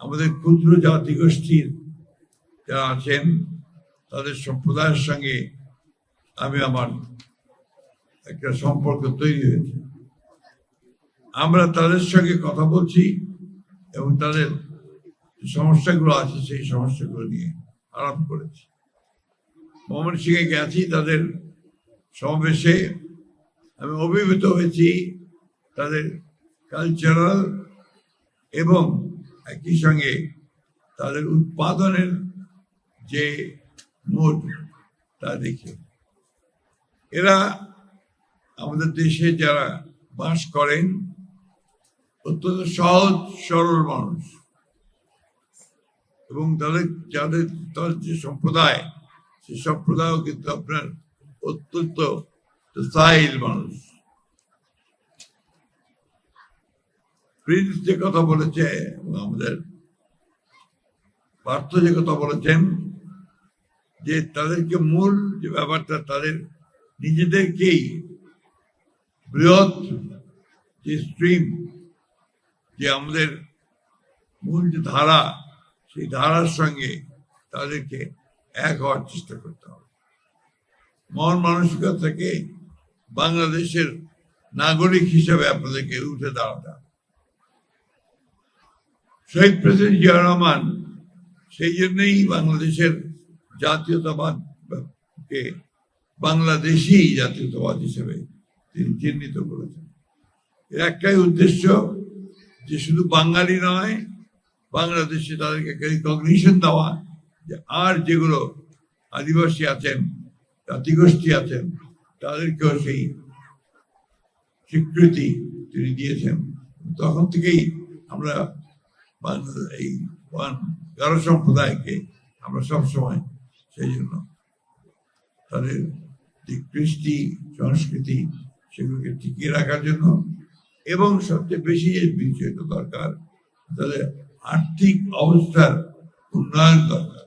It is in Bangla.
আমাদের ক্ষুদ্র জাতিগোষ্ঠীর যারা আছেন, তাদের সম্প্রদায়ের সঙ্গে আমি আমার একটা সম্পর্ক তৈরি হয়েছে। আমরা তাদের সঙ্গে কথা বলছি এবং তাদের সমস্যাগুলো আছে, সেই সমস্যাগুলো নিয়ে আরাম করেছি। মোহাম্মদ সিংয়ে গেছি তাদের সমাবেশে। আমি অভিভূত হয়েছি তাদের কালচারাল এবং একই সঙ্গে তাদের উৎপাদনের যে মোট তা দেখে। এরা আমাদের দেশে যারা বাস করেন, অত্যন্ত সহজ, সরল মানুষ। এবং তাদের, যাদের তার যে সম্প্রদায়, সে সম্প্রদায়ও কিন্তু আপনার অত্যন্ত মানুষ। প্রিন্স যে কথা বলেছে আমাদের পার্থ যে কথা বলেছেন যে তাদেরকে মূল যে ব্যাপারটা তাদের নিজেদেরকেই বৃহৎ যে স্ট্রিম যে আমাদের মূল যে ধারা, সেই ধারার সঙ্গে তাদেরকে এক হওয়ার চেষ্টা করতে হবে। মন মানসিকতা থেকে বাংলাদেশের নাগরিক হিসেবে আপনাদেরকে উঠে দাঁড়াতে হবে। শহীদ প্রেসিডেন্ট জিয়া রহমান, সেই জন্যই বাংলাদেশের জাতীয়তাবাদকে বাংলাদেশি জাতীয়তাবাদ হিসেবে তিনি চিহ্নিত করেছেন। এর একটাই উদ্দেশ্য যে শুধু বাঙালি নয়, বাংলাদেশে তাদেরকে রিকগনিশন দেওয়া, যে আর যেগুলো আদিবাসী আছেন, জাতিগোষ্ঠী আছেন, তাদেরকেও সেই স্বীকৃতি তিনি দিয়েছেন। তখন থেকেই আমরা এই গারো সম্প্রদায়কে আমরা সবসময় সেই জন্য তাদের যে কৃষ্টি সংস্কৃতি সেগুলোকে টিকিয়ে রাখার জন্য এবং সবচেয়ে বেশি যে বিষয়টা দরকার, তাদের আর্থিক অবস্থার উন্নয়ন দরকার।